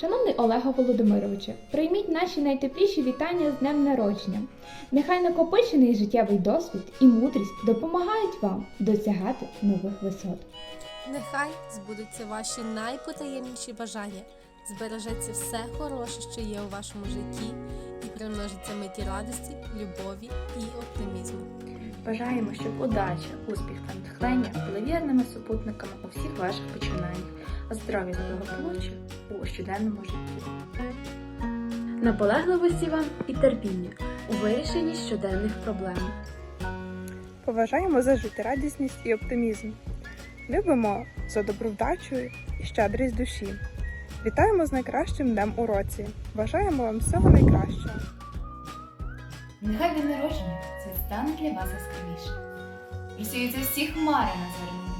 Шановний Олега Володимировичу, прийміть наші найтепліші вітання з днем народження. Нехай накопичений життєвий досвід і мудрість допомагають вам досягати нових висот. Нехай збудуться ваші найпотаємніші бажання, збережеться все хороше, що є у вашому житті, і примножиться миті радості, любові і оптимізму. Бажаємо, щоб удача, успіх та натхнення були вірними супутниками у всіх ваших починаннях, а здоров'я та благополуччя у щоденному житті. наполегливості вам і терпіння у вирішенні щоденних проблем. Поважаємо за життєрадісність і оптимізм. Любимо за добру вдачу і щедрість душі. Вітаємо з найкращим днем у році. Бажаємо вам всього найкращого. Нехай день народження це стане для вас яскравіше. Розсіються всі хмари на зорі